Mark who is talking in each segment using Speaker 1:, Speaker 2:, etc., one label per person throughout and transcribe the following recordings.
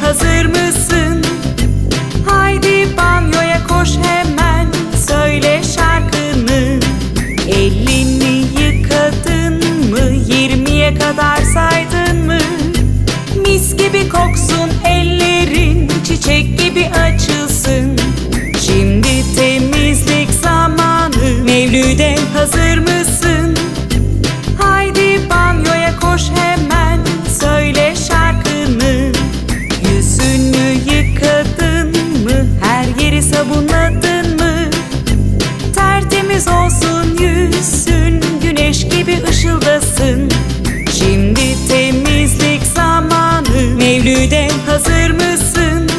Speaker 1: hazır mısın? Haydi banyoya koş hemen söyle şarkını Elini yıkadın mı? Yirmiye kadar saydın mı? Mis gibi koksun yaşasın Şimdi temizlik zamanı. Mevlüde hazır mısın?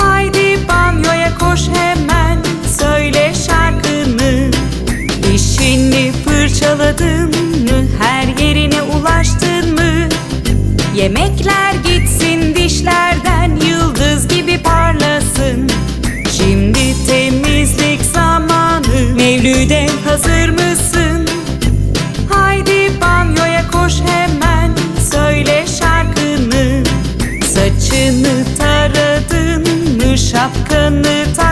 Speaker 1: Haydi banyoya koş hemen. Söyle şarkını. Dişini fırçaladım the time